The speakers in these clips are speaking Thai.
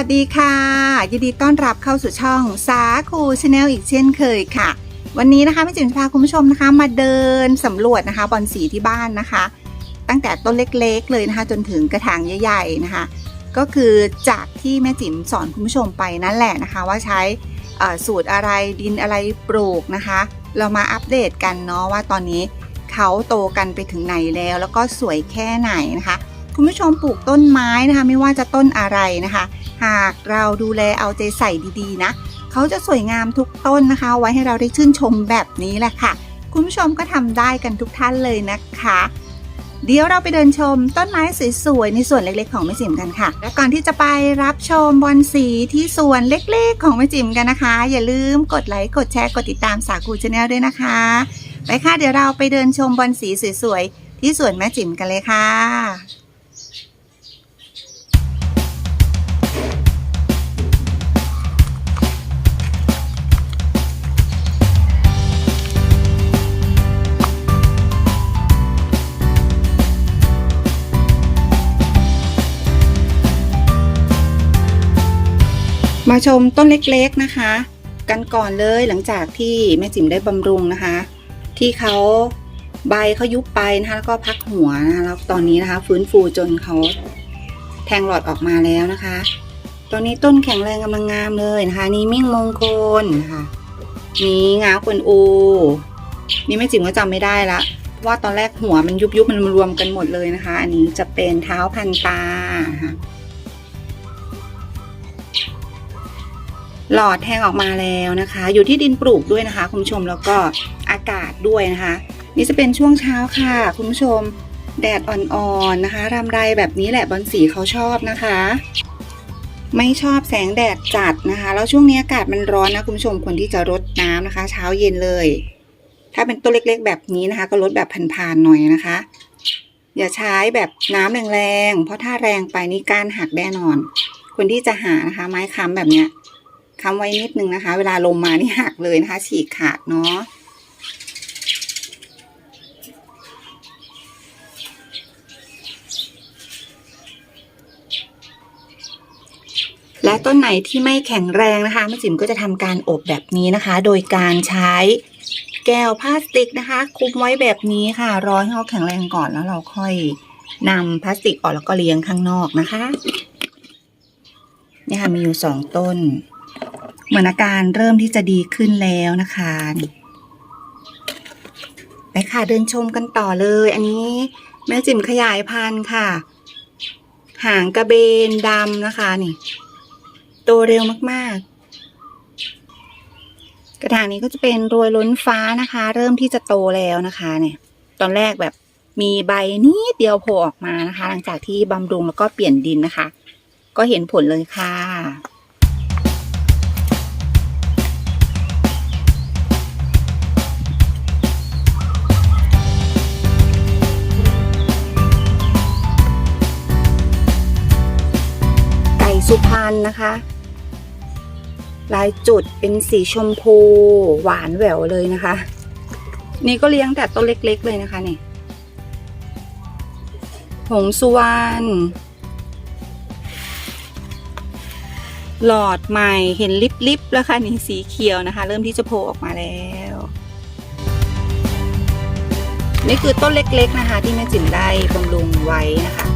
สวัสดีค่ะ ยินดีต้อนรับเข้าสู่ช่องสาคูชาแนลอีกเช่นเคยค่ะ วันนี้นะคะแม่จิ๋มจะพาคุณผู้ชมนะคะมาเดินสำรวจนะคะบอนสีที่บ้านนะคะ ตั้งแต่ต้นเล็กๆเลยนะคะ จนถึงกระถางใหญ่ๆนะคะ ก็คือจากที่แม่จิ๋มสอนคุณผู้ชมไปนั่นแหละนะคะ ว่าใช้สูตรอะไรดินอะไรปลูกนะคะ เรามาอัปเดตกันเนาะว่าตอนนี้เขาโตกันไปถึงไหนแล้ว แล้วก็สวยแค่ไหนนะคะ คุณผู้ชมปลูกต้นไม้นะคะ ไม่ว่าจะต้นอะไรนะคะ หากเราดูแลเอาใจใส่ดีๆนะเขาจะสวยงามทุกต้นนะคะ ไว้ให้เราได้ชื่นชมแบบนี้แหละค่ะ คุณผู้ชมก็ทำได้กันทุกท่านเลยนะคะเดี๋ยวเราไปเดินชมต้นไม้สวยๆในส่วนเล็กๆของแม่จิ๋มกันค่ะ และก่อนที่จะไปรับชมบอลสีที่ส่วนเล็กๆของแม่จิ๋มกันนะคะ อย่าลืมกดไลค์กดแชร์กดติดตามสาคูชาแนลด้วยนะคะไปค่ะเดี๋ยวเราไปเดินชมบอลสีสวยๆที่สวนแม่จิ๋มกันเลยค่ะ มาชมต้นเล็กๆนะคะ กันก่อนเลยหลังจากที่แม่จิ๋มได้บำรุงนะคะ ที่เขาใบเขายุบไปนะคะแล้วก็พักหัวนะคะแล้วตอนนี้นะคะ ฟื้นฟูจนเขาแทงหลอดออกมาแล้วนะคะ ตอนนี้ต้นแข็งแรงกำลังงามเลยนะคะ นี่มิ่งมงคลนะคะนี่งาควนอู นี่แม่จิ๋มก็จำไม่ได้ละว่าตอนแรกหัวมันยุบยุบๆมันรวมกันหมดเลยนะคะ อันนี้จะเป็นเท้าพันตาค่ะ หลอดแทงออกมาแล้วนะคะ อยู่ที่ดินปลูกด้วยนะคะ คุณผู้ชมแล้วก็อากาศด้วยนะคะ นี่จะเป็นช่วงเช้าค่ะ คุณผู้ชมแดดอ่อนๆนะคะรำไรแบบนี้แหละบอลสีเขาชอบนะคะ ไม่ชอบแสงแดดจัดนะคะ แล้วช่วงนี้อากาศมันร้อนนะคุณผู้ชมควรที่จะรดน้ำนะคะ เช้าเย็นเลย ถ้าเป็นต้นเล็กๆ แบบนี้นะคะ ก็ลดแบบผ่านๆหน่อยนะคะ อย่าใช้แบบน้ำแรงๆเพราะถ้าแรงไปนี่ก้านหักแน่นอนควรที่จะหานะคะ ไม้ค้ำแบบเนี้ย ค้ำไว้นิดนึงนะคะ เวลาลมมานี่หักเลยนะคะ ฉีกขาดเนาะและต้นไหนที่ไม่แข็งแรงนะคะแม่จิ๋มก็จะทำการอบแบบนี้นะคะ โดยการใช้แก้วพลาสติกนะคะคลุมไว้แบบนี้ค่ะรอให้เขาแข็งแรงก่อนแล้วเราค่อยนำพลาสติกออกแล้วก็เลี้ยงข้างนอกนะคะนี่ค่ะมีอยู่สองต้น เหมือนอาการเริ่มที่จะดีขึ้นแล้วนะคะไปค่ะเดินชมกันต่อเลย อันนี้แม่จิ๋มขยายพันธุ์ค่ะ หางกระเบนดำนะคะนี่โตเร็วมากๆ กระถางนี้ก็จะเป็นรวยล้นฟ้านะคะ เริ่มที่จะโตแล้วนะคะเนี่ย ตอนแรกแบบมีใบนิดเดียวโผล่ออกมานะคะ หลังจากที่บำรุงแล้วก็เปลี่ยนดินนะคะ ก็เห็นผลเลยค่ะ ก่สุพรรณนะคะลายจุดเป็นสีชมพูหวานแหววเลยนะคะ นี่ก็เลี้ยงแต่ต้นเล็ก ๆ เลยนะคะนี่หงสุวรรณหลอดใหม่เห็นลิบๆแล้วค่ะนี่สีเขียวนะคะ เริ่มที่จะโผล่ออกมาแล้ว นี่คือต้นเล็กๆนะคะ ที่แม่จิ๋มได้บำรุงไว้นะคะ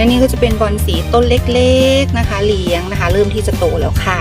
และนี่ก็จะเป็นบอลสีต้นเล็กๆนะคะเลี้ยงนะคะ เริ่มที่จะโตแล้วค่ะ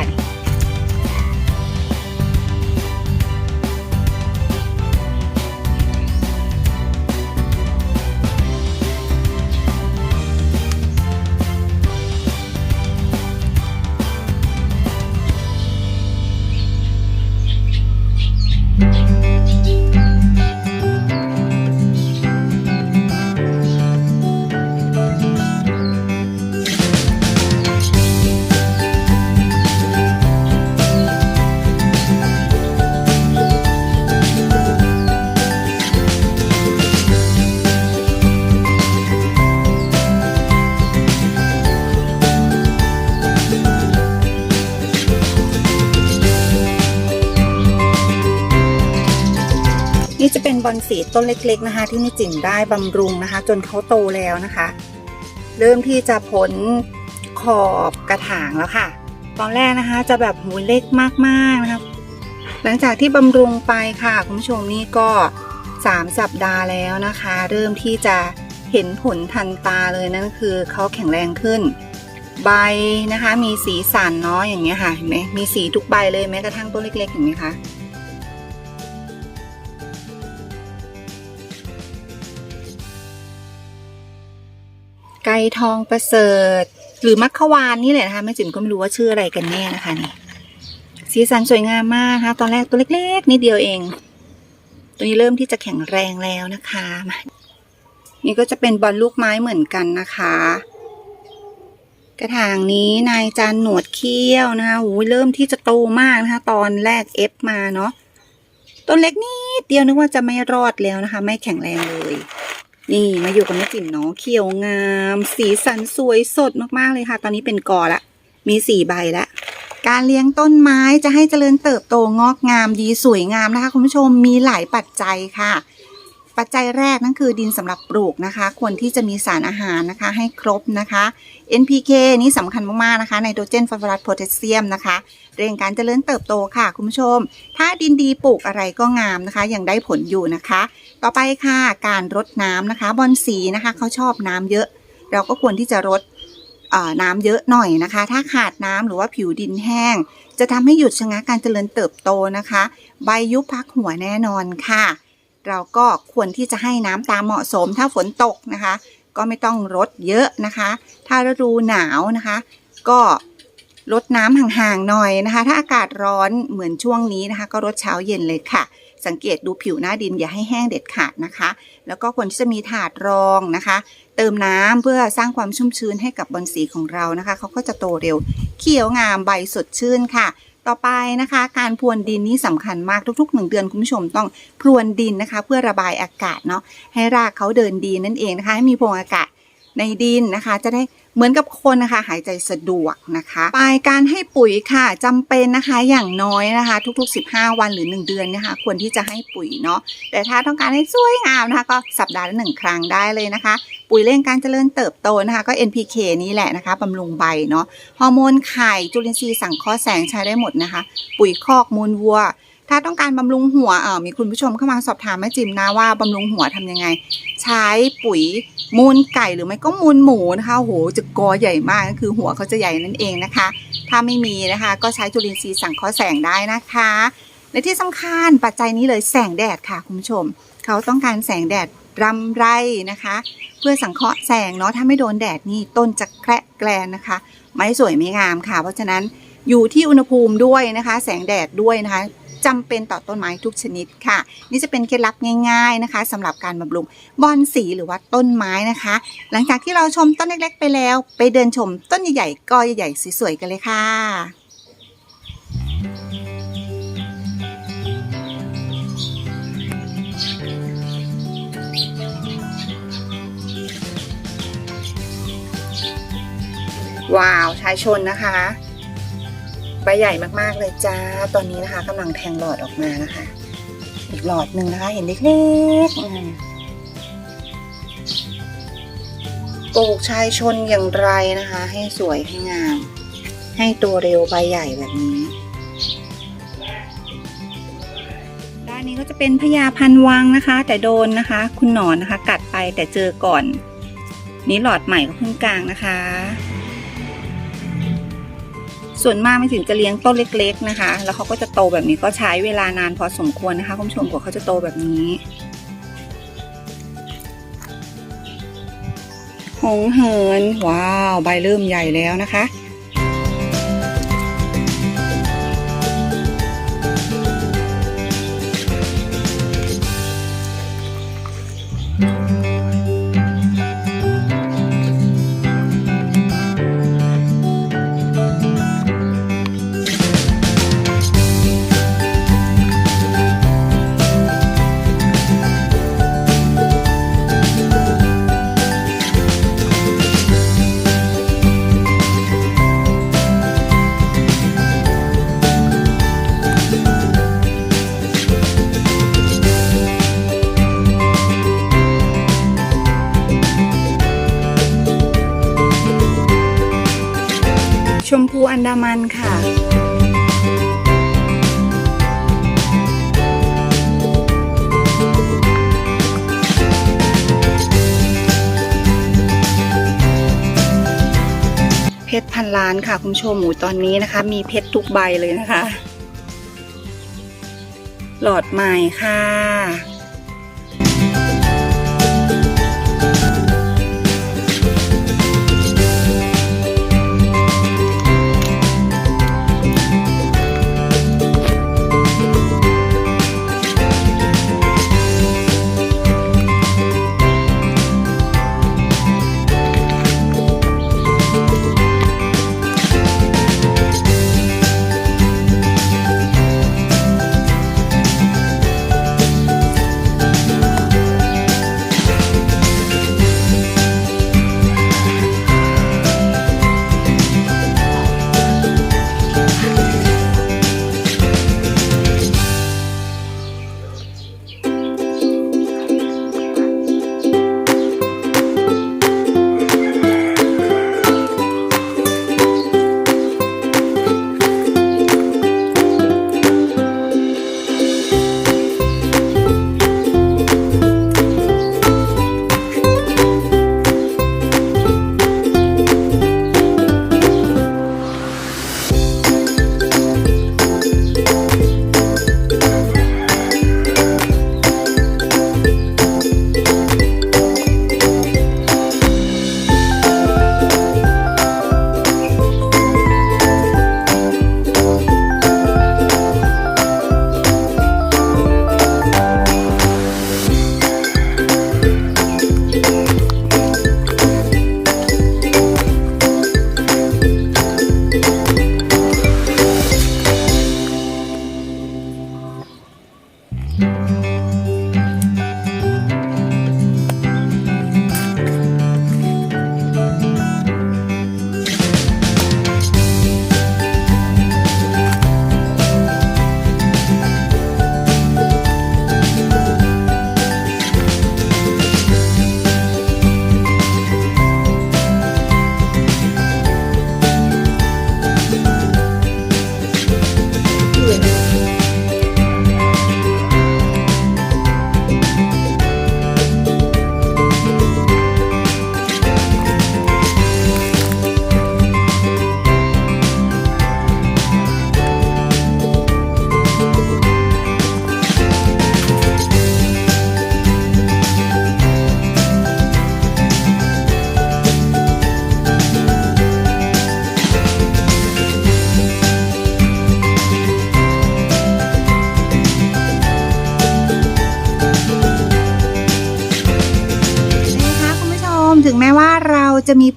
บอลสีต้นเล็กๆนะคะ ที่แม่จิ๋มได้บำรุงนะคะ จนเขาโตแล้วนะคะ เริ่มที่จะผลขอบกระถางแล้วค่ะ ตอนแรกนะคะจะแบบหูเล็กมากๆนะครับหลังจากที่บำรุงไปค่ะคุณผู้ชมนี่ก็ 3 สัปดาห์แล้วนะคะ เริ่มที่จะเห็นผลทันตาเลยนั่นคือเขาแข็งแรงขึ้น ใบนะคะ มีสีสันเนาะอย่างเงี้ยค่ะเห็นไหมมีสีทุกใบเลยแม้กระทั่งต้นเล็กๆเห็นไหมคะ ไก่ทองประเสริฐ หรือมัคควานนี่แหละนะคะแม่จิ๋มก็ไม่รู้ว่าชื่ออะไรกันแน่นะคะนี่สีสันสวยงามมากนะคะตอนแรกตัวเล็กๆนิดเดียวเอง ตัวนี้เริ่มที่จะแข็งแรงแล้วนะคะมานี่ก็จะเป็นบอลลูกไม้เหมือนกันนะคะ กระถางนี้นายจันหนวดเขี้ยวนะคะโอ้ยเริ่มที่จะโตมากนะคะ ตอนแรกเอฟมาเนาะต้นเล็กนิดเดียวนึกว่าจะไม่รอดแล้วนะคะ ไม่แข็งแรงเลย นี่มาอยู่กับแม่จิ๋มเนาะเขียวงาม สีสันสวยสดมากๆเลยค่ะ ตอนนี้เป็นกอละ มีสี่ใบละการเลี้ยงต้นไม้จะให้เจริญเติบโตงอกงามดีสวยงามนะคะคุณผู้ชมมีหลายปัจจัยค่ะ ปัจจัยแรกนั่นคือดินสำหรับปลูกนะคะ ควรที่จะมีสารอาหารนะคะ ให้ครบนะคะ NPK นี่สำคัญมากๆนะคะไนโตรเจนฟอสฟอรัสโพแทสเซียมนะคะ เรื่องการเจริญเติบโตค่ะ คุณผู้ชม ถ้าดินดีปลูกอะไรก็งามนะคะ ยังได้ผลอยู่นะคะ ต่อไปค่ะการรดน้ำนะคะ บอนสีนะคะเขาชอบน้ำเยอะ เราก็ควรที่จะรดน้ำเยอะหน่อยนะคะ ถ้าขาดน้ำหรือว่าผิวดินแห้ง จะทำให้หยุดชะงักการเจริญเติบโตนะคะ ใบยุบพักหัวแน่นอนค่ะ เราก็ควรที่จะให้น้ำตามเหมาะสมถ้าฝนตกนะคะ ก็ไม่ต้องรดเยอะนะคะ ถ้าฤดูหนาวนะคะ ก็ลดน้ำห่างๆหน่อยนะคะ ถ้าอากาศร้อนเหมือนช่วงนี้นะคะ ก็รดเช้าเย็นเลยค่ะ สังเกตดูผิวหน้าดินอย่าให้แห้งเด็ดขาดนะคะ แล้วก็ควรที่จะมีถาดรองนะคะ เติมน้ำเพื่อสร้างความชุ่มชื้นให้กับบอนสีของเรานะคะเขาก็จะโตเร็ว เขียวงามใบสดชื่นค่ะ ต่อไปนะคะ การพรวนดินนี่สำคัญมากทุกๆหนึ่งเดือนคุณผู้ชมต้องพรวนดินนะคะ เพื่อระบายอากาศเนาะให้รากเขาเดินดีนั่นเองนะคะให้มีพวงอากาศในดินนะคะ จะได้ เหมือนกับคนนะคะหายใจสะดวกนะคะไปการให้ปุ๋ยค่ะจำเป็นนะคะอย่างน้อยนะคะ ทุก ๆ 15 วันหรือ 1 เดือนนะคะควรที่จะให้ปุ๋ยเนาะแต่ถ้าต้องการให้สวยงามนะคะ ก็สัปดาห์ละหนึ่งครั้งได้เลยนะคะ ปุ๋ยเร่งการเจริญเติบโตนะคะ ก็ NPK นี่แหละนะคะบำรุงใบเนาะฮอร์โมนไข่จุลินทรีย์สังเคราะห์แสงใช้ได้หมดนะคะ ปุ๋ยคอกมูลวัว ถ้าต้องการบำรุงหัวเออมีคุณผู้ชมเข้ามาสอบถามแม่จิมนะว่าบำรุงหัวทำยังไง ใช้ปุ๋ยมูลไก่หรือไม่ก็มูลหมูนะคะโหจะกอใหญ่มากก็คือหัวเขาจะใหญ่นั่นเองนะคะ ถ้าไม่มีนะคะ ก็ใช้จุลินทรีย์สังเคราะห์แสงได้นะคะและที่สำคัญปัจจัยนี้เลยแสงแดดค่ะคุณผู้ชม เขาต้องการแสงแดดรำไรนะคะ เพื่อสังเคราะห์แสงเนาะถ้าไม่โดนแดดนี่ต้นจะแคระแกลนนะคะ ไม่สวยไม่งามค่ะ เพราะฉะนั้นอยู่ที่อุณหภูมิด้วยนะคะ แสงแดดด้วยนะคะ จำเป็นต่อต้นไม้ทุกชนิดค่ะ นี่จะเป็นเคล็ดลับง่ายๆนะคะสำหรับการบำรุงบอนสีหรือว่าต้นไม้นะคะ หลังจากที่เราชมต้นเล็กๆ ไปแล้ว ไปเดินชมต้นใหญ่ๆกอใหญ่ๆสวยๆกันเลยค่ะว้าวชายชนนะคะ ใบใหญ่มากๆเลยจ้า ตอนนี้นะคะกำลังแทงหลอดออกมานะคะ อีกหลอดหนึ่งนะคะ เห็นเล็กๆปลูกชายชนอย่างไรนะคะ ให้สวยให้งาม ให้ตัวเร็วใบใหญ่แบบนี้ด้านนี้ก็จะเป็นพญาพันวังนะคะ แต่โดนนะคะ คุณหนอนนะคะ กัดไปแต่เจอก่อน นี่หลอดใหม่ก็เพิ่งกลางนะคะ ส่วนมากไม่ถึงจะเลี้ยงต้นเล็ก ๆนะคะ แล้วเขาก็จะโตแบบนี้ก็ใช้เวลานานพอสมควรนะคะคุณผู้ชมกว่าเขาจะโตแบบนี้ หงเหิน ว้าว ใบเริ่มใหญ่แล้วนะคะค ชมพูอันดามันค่ะเพชรพันล้านค่ะ คุณผู้ชมหมูตอนนี้นะคะ มีเพชรทุกใบเลยนะคะ หลอดใหม่ค่ะ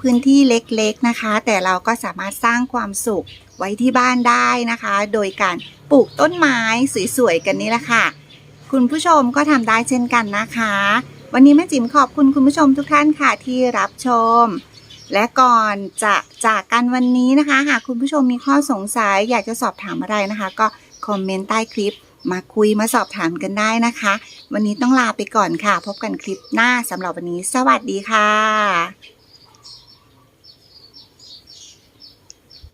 พื้นที่เล็กๆนะคะ แต่เราก็สามารถสร้างความสุขไว้ที่บ้านได้นะคะ โดยการปลูกต้นไม้สวยๆกันนี่แหละค่ะ คุณผู้ชมก็ทำได้เช่นกันนะคะ วันนี้แม่จิ๋มขอบคุณคุณผู้ชมทุกท่านค่ะที่รับชม และก่อนจะจากกันวันนี้นะคะ หากคุณผู้ชมมีข้อสงสัยอยากจะสอบถามอะไรนะคะ ก็คอมเมนต์ใต้คลิปมาคุยมาสอบถามกันได้นะคะ วันนี้ต้องลาไปก่อนค่ะ พบกันคลิปหน้าสำหรับวันนี้ สวัสดีค่ะ